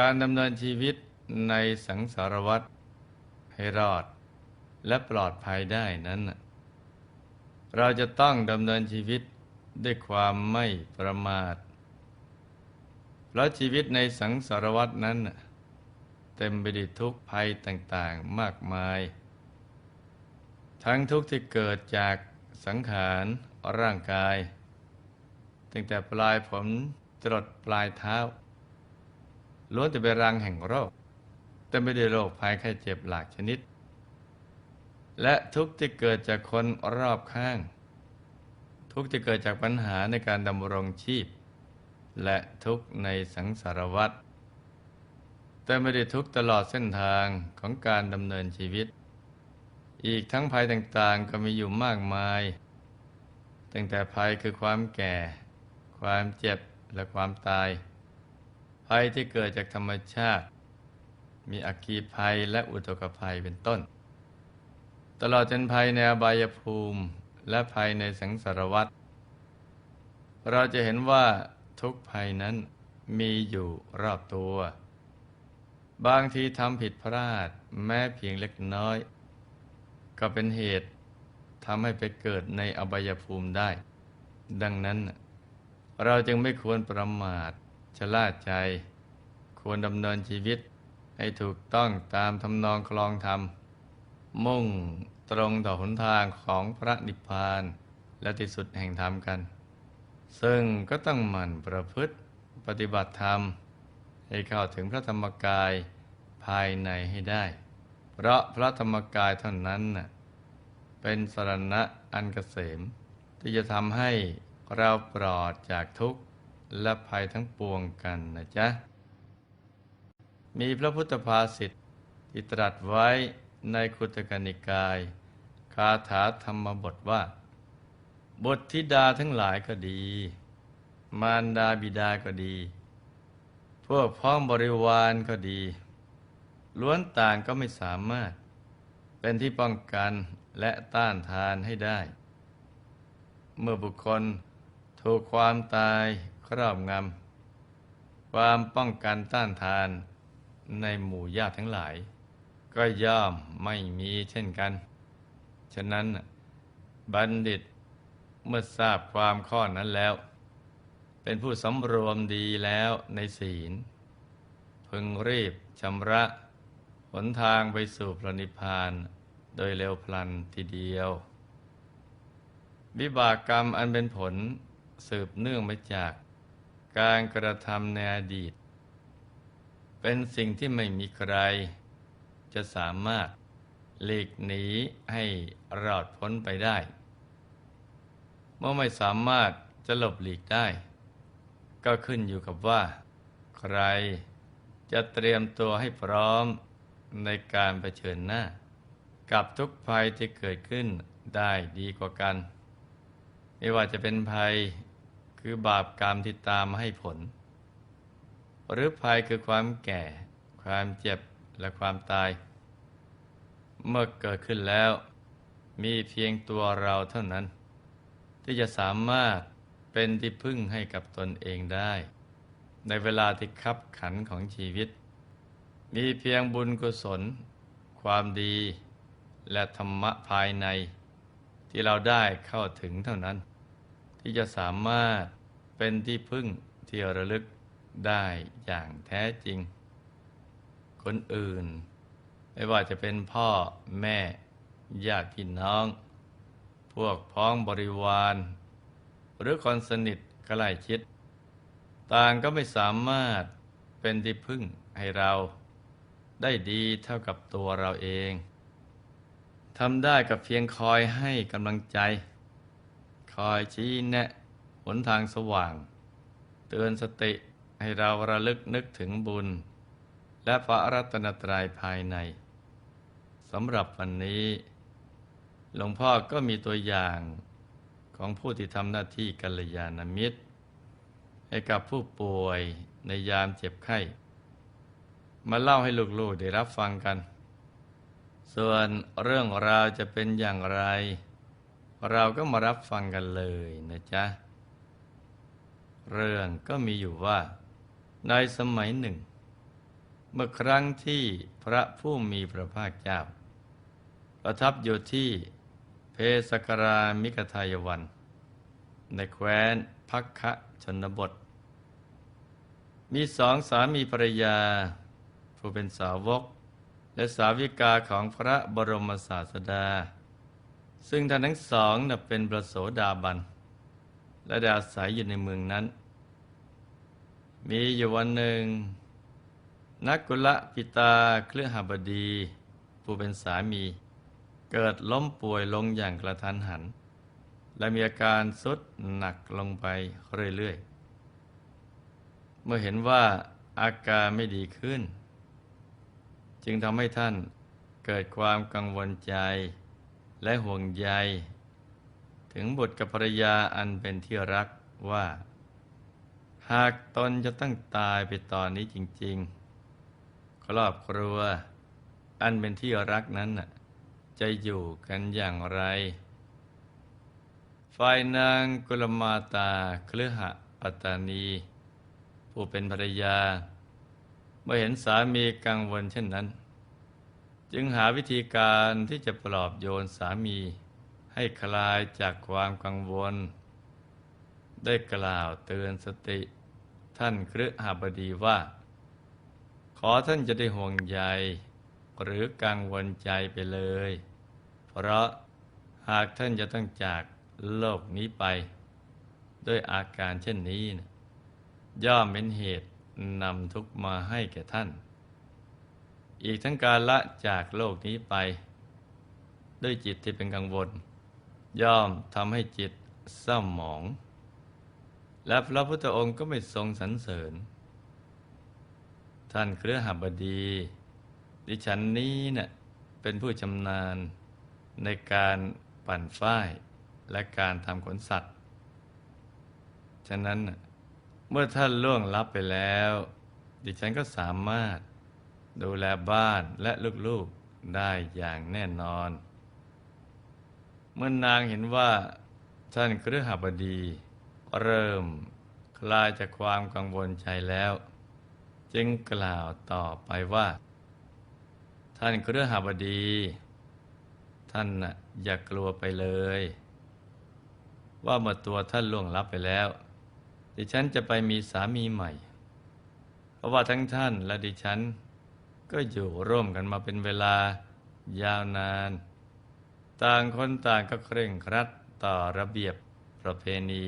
การดำเนินชีวิตในสังสารวัฏให้รอดและปลอดภัยได้นั้น เราจะต้องดำเนินชีวิตด้วยความไม่ประมาท เพราะชีวิตในสังสารวัฏนั้น เต็มไปด้วยทุกข์ภัยต่างๆมากมาย ทั้งทุกข์ที่เกิดจากสังขารร่างกาย ตั้งแต่ปลายผมจรดปลายเท้า ล้วนแต่เป็นรังแห่งโรค แต่ไม่ได้โรคภัยไข้เจ็บหลากชนิด และทุกข์ที่เกิดจากคนรอบข้าง ทุกข์ที่เกิดจากปัญหาในการดำรงชีพ และทุกข์ในสังสารวัฏแต่ไม่ได้ทุกข์ตลอดเส้นทางของการดำเนินชีวิต อีกทั้งภัยต่างๆก็มีอยู่มากมาย ตั้งแต่ภัยคือความแก่ ความเจ็บและความตาย ภัยที่เกิดจากธรรมชาติ มีอัคคีภัยและอุทกภัยเป็นต้น ตลอดจนภัยในอบายภูมิและภัยในสังสารวัฏเราจะเห็นว่าทุกภัยนั้นมีอยู่รอบตัว บางทีทำผิดพลาดแม้เพียงเล็กน้อย ก็เป็นเหตุทำให้ไปเกิดในอบายภูมิได้ ดังนั้น เราจึงไม่ควรประมาท ชะล่าใจ ควรดำเนินชีวิต ให้ถูกต้องตามทำนองคลองธรรม มุ่งตรงต่อหนทางของพระนิพพานและที่สุดแห่งธรรมกัน ซึ่งก็ต้องหมั่นประพฤติปฏิบัติธรรม ให้เข้าถึงพระธรรมกายภายในให้ได้ เพราะพระธรรมกายเท่านั้นน่ะเป็นสรณะอันเกษม ที่จะทำให้เราปลอดจากทุกข์ และภัยทั้งปวงกันนะจ๊ะ มีพระพุทธภาษิตที่ตรัสไว้ในคุตกนิกาย คาถาธรรมบทว่า บทธิดาทั้งหลายก็ดี มารดาบิดาก็ดี พวกพ้องบริวารก็ดี ล้วนต่างก็ไม่สามารถ เป็นที่ป้องกันและต้านทานให้ได้ เมื่อบุคคล ถูกความตายครอบงำ ความป้องกันต้านทานในหมู่ญาติทั้งหลาย ก็ย่อมไม่มีเช่นกัน ฉะนั้นบัณฑิตเมื่อทราบความข้อนั้นแล้ว เป็นผู้สำรวมดีแล้วในศีล พึงรีบชำระหนทางไปสู่พระนิพพาน โดยเร็วพลันทีเดียว วิบากกรรมอันเป็นผล สืบเนื่องมาจากการกระทำในอดีต เป็นสิ่งที่ไม่มีใคร จะสามารถหลีกหนีให้รอดพ้นไปได้ เมื่อไม่สามารถจะหลบหลีกได้ ก็ขึ้นอยู่กับว่า ใครจะเตรียมตัวให้พร้อมในการเผชิญหน้า กับทุกภัยที่เกิดขึ้นได้ดีกว่ากัน ไม่ว่าจะเป็นภัยคือบาปกรรมที่ตามมาให้ผล หรือภัยคือความแก่ ความเจ็บและความตาย เมื่อเกิดขึ้นแล้ว มีเพียงตัวเราเท่านั้น ที่จะสามารถเป็นที่พึ่งให้กับตนเองได้ ในเวลาที่คับขันของชีวิต มีเพียงบุญกุศล ความดี และธรรมะภายใน ที่เราได้เข้าถึงเท่านั้น ที่จะสามารถเป็นที่พึ่งที่ระลึกได้อย่างแท้จริง คนอื่น ไม่ว่าจะเป็นพ่อแม่ญาติพี่น้อง พวกพ้องบริวาร หรือคนสนิทใกล้ชิด ต่างก็ไม่สามารถเป็นที่พึ่งให้เราได้ดีเท่ากับตัวเราเอง ทำได้กับเพียงคอยให้กำลังใจ คอยชี้แนะหนทางสว่าง เตือนสติให้เราระลึกนึกถึงบุญ และพระรัตนตรัยภายในสำหรับวันนี้ หลวงพ่อก็มีตัวอย่างของผู้ที่ทำหน้าที่กัลยาณมิตร ให้กับผู้ป่วยในยามเจ็บไข้ มาเล่าให้ลูกๆได้รับฟังกัน ส่วนเรื่องราวจะเป็นอย่างไร เราก็มารับฟังกันเลยนะจ๊ะ เรื่องก็มีอยู่ว่า ในสมัยหนึ่ง เมื่อครั้งที่พระผู้มีพระภาคเจ้า ประทับอยู่ที่เพสกรามิกทายวัน ในแคว้นพักคะชนบท มีสองสามีภรรยา ผู้เป็นสาวก และสาวิกาของพระบรมศาสดา ซึ่งท่านทั้งสองนะเป็นประโสดาบัน และได้อาศัยอยู่ในเมืองนั้น มีอยู่วันหนึ่ง นักกุละปิตาเครือหบดี ผู้เป็นสามี เกิดล้มป่วยลงอย่างกระทันหัน และมีอาการสุดหนักลงไปเรื่อยๆ เมื่อเห็นว่าอาการไม่ดีขึ้น จึงทำให้ท่านเกิดความกังวลใจ และห่วงใย ถึงบุตรกับภรรยาอันเป็นที่รักว่า หากตนจะต้องตายไปตอนนี้จริง ๆ ครอบครัว อันเป็นที่รักนั้นจะอยู่กันอย่างไร ฝ่ายนางกุลมาตาเคลือหะปัตตานี ผู้เป็นภรรยา เมื่อเห็นสามีกังวลเช่นนั้น จึงหาวิธีการที่จะปลอบโยนสามี ให้คลายจากความกังวล ได้กล่าวเตือนสติ ท่านครหบดีว่า ขอท่านจะได้ห่วงใยหรือกังวลใจไปเลย เพราะหากท่านจะต้องจากโลกนี้ไป ด้วยอาการเช่นนี้นะย่อมเป็นเหตุ นำทุกมาให้แก่ท่าน อีกทั้งการละจากโลกนี้ไป ด้วยจิตที่เป็นกังวล ย่อมทำให้จิตเศร้าหมอง และพระพุทธองค์ก็ไม่ทรงสรรเสริญ ท่านเครือหบดี ดิฉันนี้เนะ่ยเป็นผู้ชำนาญในการปั่นฝ้ายและการทำขนสัตว์ ฉะนั้นนะ เมื่อท่านล่วงลับไปแล้ว ดิฉันก็สามารถดูแลบ้านและลูกๆได้อย่างแน่นอน เมื่อนางเห็นว่าท่านเครือหบดี เริ่มคลายจากความกังวลใจแล้ว จึงกล่าวต่อไปว่า ท่านเครือหบดี ท่านน่ะอย่ากลัวไปเลย ว่าเมื่อตัวท่านล่วงลับไปแล้ว ดิฉันจะไปมีสามีใหม่ เพราะว่าทั้งท่านและดิฉัน ก็อยู่ร่วมกันมาเป็นเวลายาวนาน ต่างคนต่างก็เคร่งครัดต่อระเบียบประเพณี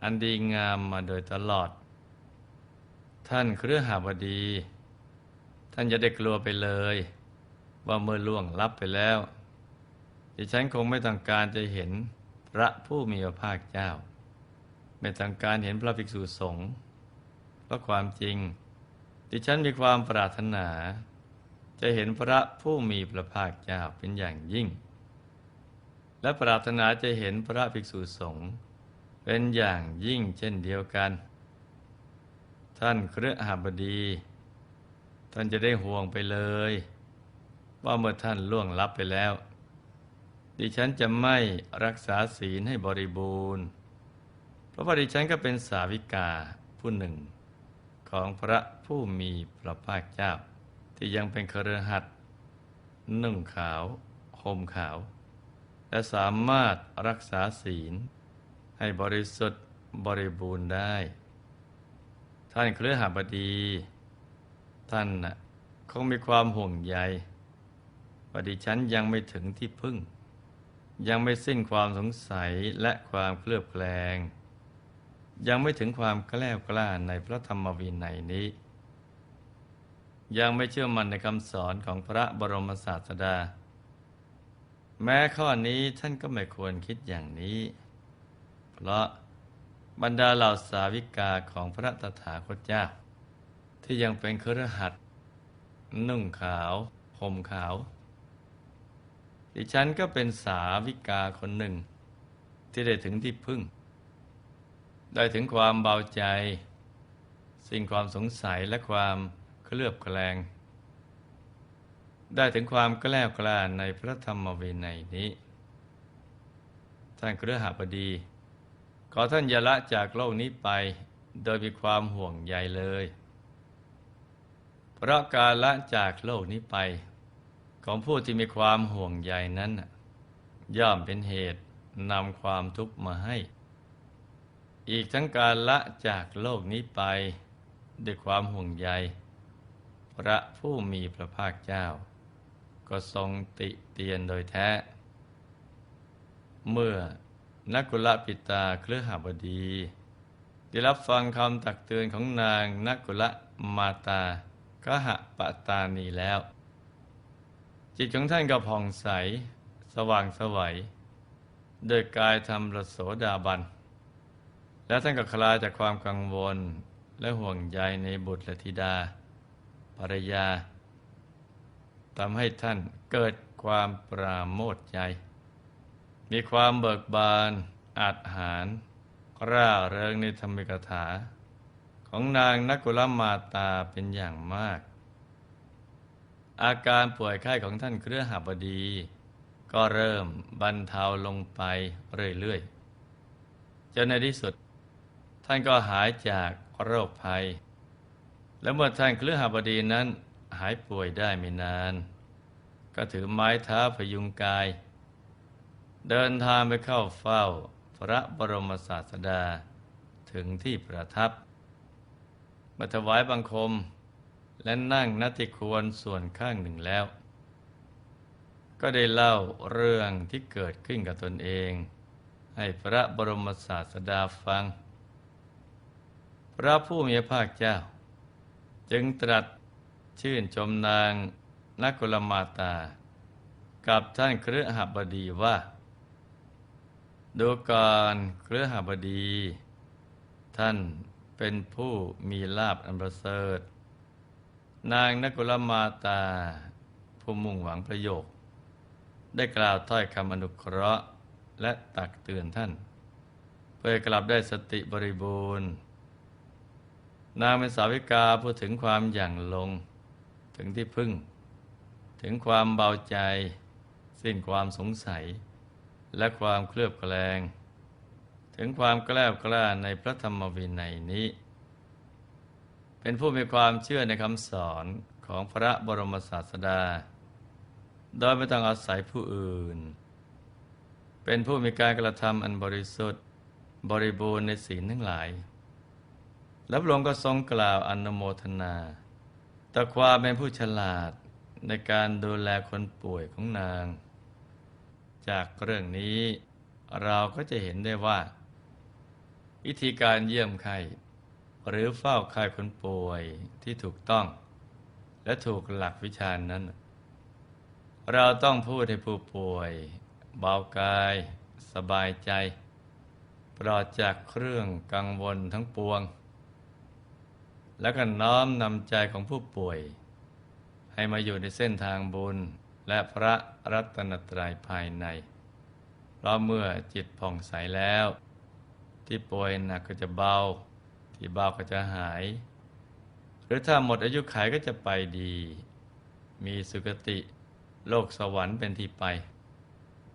อันดีงามมาโดยตลอด ท่านเครือหาบดี ท่านจะได้กลัวไปเลย ว่าเมื่อล่วงลับไปแล้ว ดิฉันคงไม่ต้องการจะเห็นพระผู้มีพระภาคเจ้า ไม่ต้องการเห็นพระภิกษุสงฆ์เพราะความจริง ดิฉันมีความปรารถนา จะเห็นพระผู้มีพระภาคเจ้าเป็นอย่างยิ่ง และปรารถนาจะเห็นพระภิกษุสงฆ์เป็นอย่างยิ่งเช่นเดียวกัน ท่านเครือหบดี ท่านจะได้ห่วงไปเลย ว่าเมื่อท่านล่วงลับไปแล้ว ดิฉันจะไม่รักษาศีลให้บริบูรณ์ เพราะว่าดิฉันก็เป็นสาวิกาผู้หนึ่ง ของพระผู้มีพระภาคเจ้า ที่ยังเป็นเครือหัดนุ่งขาวห่มขาว และสามารถรักษาศีล ให้บริสุทธิ์บริบูรณ์ได้ ท่านเครือหบดี ท่านน่ะคงมีความห่วงใยว่าดิฉันยังไม่ถึงที่พึ่ง ยังไม่สิ้นความสงสัยและความเคลือบแคลง ยังไม่ถึงความแกล้วกล้าในพระธรรมวินัยนี้ ยังไม่เชื่อมั่นในคำสอนของพระบรมศาสดา แม้ข้อนี้ท่านก็ไม่ควรคิดอย่างนี้ เพราะบรรดาเหล่าสาวิกาของพระตถาคตเจ้า ที่ยังเป็นเครือขัดนุ่งขาวห่มขาว ดิฉันก็เป็นสาวิกาคนหนึ่ง ที่ได้ถึงที่พึ่ง ได้ถึงความเบาใจ สิ่งความสงสัยและความเคลือบแคลง ได้ถึงความแกล้วกล้าในพระธรรมวินัยนี้ ท่านเครือหาบดี ขอท่านอย่าละจากโลกนี้ไปโดยมีความห่วงใยเลย เพราะการละจากโลกนี้ไป ของผู้ที่มีความห่วงใยนั้น ย่อมเป็นเหตุนำความทุกข์มาให้ อีกทั้งการละจากโลกนี้ไป ด้วยความห่วงใย พระผู้มีพระภาคเจ้า ก็ทรงติเตียนโดยแท้ เมื่อนักกุลปิตาเครือหบดี ได้รับฟังคำตักเตือนของนางนักกุลมาตากหะปะตานีแล้ว จิตของท่านก็ผ่องใส สว่างไสวัยโดยกายทำระโสดาบัน แล้วท่านก็คลายจากความกังวลและห่วงใยในบุตรและธิดาภรรยาทำให้ท่านเกิดความปราโมทใจ มีความเบิกบานอาจหาร ร่าเริงในธรรมิกถา ของนางนักกุลมาตาเป็นอย่างมาก อาการป่วยไข้ของท่านเครือหบดี ก็เริ่มบรรเทาลงไปเรื่อยๆจนในที่สุด ท่านก็หายจากโรคภัย และเมื่อท่านเครือหบดีนั้นหายป่วยได้ไม่นาน ก็ถือไม้เท้าพยุงกาย เดินทางไปเข้าเฝ้าพระบรมศาสดาถึงที่ประทับมาถวายบังคมและนั่งนัติควรส่วนข้างหนึ่งแล้ว ก็ได้เล่าเรื่องที่เกิดขึ้นกับตนเอง ให้พระบรมศาสดาฟัง ระผู้มีพระภาคเจ้า จึงตรัสชื่นชมนางนักกุลมาตา กับท่านเครือหบดีว่า ดูก่อนเครือหบดี ท่านเป็นผู้มีลาบอันประเสริฐ นางนักกุลมาตา ผู้มุ่งหวังประโยชน์ได้กล่าวถ้อยคำอนุเคราะห์และตักเตือนท่าน เพื่อกลับได้สติบริบูรณ์ นางเป็นสาวิกาพูดถึงความอย่างลง ถึงที่พึ่ง ถึงความเบาใจ สิ้นความสงสัย และความเคลือบแคลง ถึงความกล้ากล้าในพระธรรมวินัยนี้ เป็นผู้มีความเชื่อในคำสอนของพระบรมศาสดา โดยไม่ต้องอาศัยผู้อื่น เป็นผู้มีการกระทำอันบริสุทธิ์ บริบูรณ์ในศีลทั้งหลาย และพระองค์ก็ทรงกล่าวอนุโมทนาต่อความเป็นผู้ฉลาดในการดูแลคนป่วยของนาง จากเรื่องนี้เราก็จะเห็นได้ว่า วิธีการเยี่ยมไข้หรือเฝ้าไข้คนป่วยที่ถูกต้อง และถูกหลักวิชานั้น เราต้องพูดให้ผู้ป่วย เบากาย สบายใจ ปลอดจากเครื่องกังวลทั้งปวง แล้วก็น้อมนำใจของผู้ป่วย ให้มาอยู่ในเส้นทางบุญ และพระรัตนตรัยภายใน เพราะเมื่อจิตผ่องใสแล้ว ที่ป่วยหนักก็จะเบา ที่เบาก็จะหาย หรือถ้าหมดอายุขัยก็จะไปดี มีสุคติโลกสวรรค์เป็นที่ไป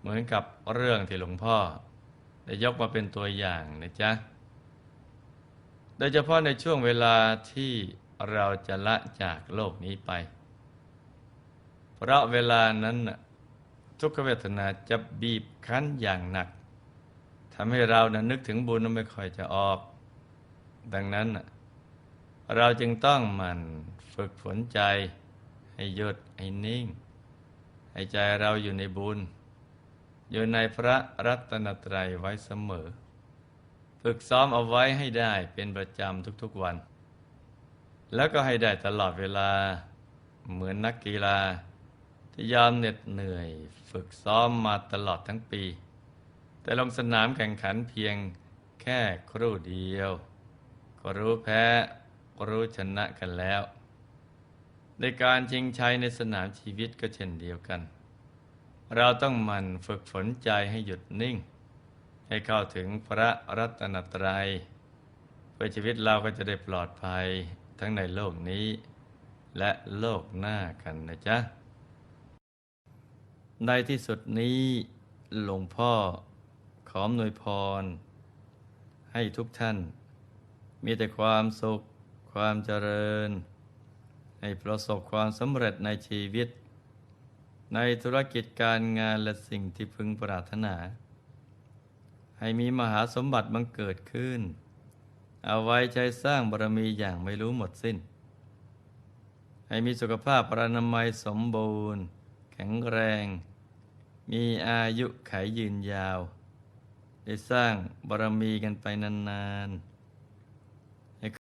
เหมือนกับเรื่องที่หลวงพ่อ ได้ยกมาเป็นตัวอย่างนะจ๊ะ โดยเฉพาะในช่วงเวลาที่เราจะละจากโลกนี้ไป เพราะเวลานั้นทุกขเวทนาจะบีบคั้นอย่างหนักทำให้เรานะนึกถึงบุญนั้นไม่ค่อยจะออก ดังนั้นเราจึงต้องมันฝึกฝนใจ ให้หยุดให้นิ่ง ให้ใจเราอยู่ในบุญ อยู่ในพระรัตนตรัยไว้เสมอ ฝึกซ้อมเอาไว้ให้ได้เป็นประจำทุกๆวัน แล้วก็ให้ได้ตลอดเวลาเหมือนนักกีฬา ที่ยอมเหน็ดเหนื่อย ฝึกซ้อมมาตลอดทั้งปี แต่ลงสนามแข่งขันเพียงแค่ครู่เดียว ก็รู้แพ้รู้ชนะกันแล้ว ในการชิงชัยในสนามชีวิตก็เช่นเดียวกัน เราต้องมันฝึกฝนใจให้หยุดนิ่ง ให้เข้าถึงพระรัตนตรัย เพื่อชีวิตเราก็จะได้ปลอดภัยทั้งในโลกนี้ และโลกหน้ากันนะจ๊ะ ในที่สุดนี้หลวงพ่อขออำนวยพร ให้ทุกท่าน มีแต่ความสุข ความเจริญ ให้ประสบความสำเร็จในชีวิต ในธุรกิจการงานและสิ่งที่พึงปรารถนา ให้มีมหาสมบัติบังเกิดขึ้น เอาไว้ใช้สร้างบารมีอย่างไม่รู้หมดสิ้น ให้มีสุขภาพประนามัยสมบูรณ์ แข็งแรง มีอายุขายยืนยาว ได้สร้างบารมีกันไปนานๆ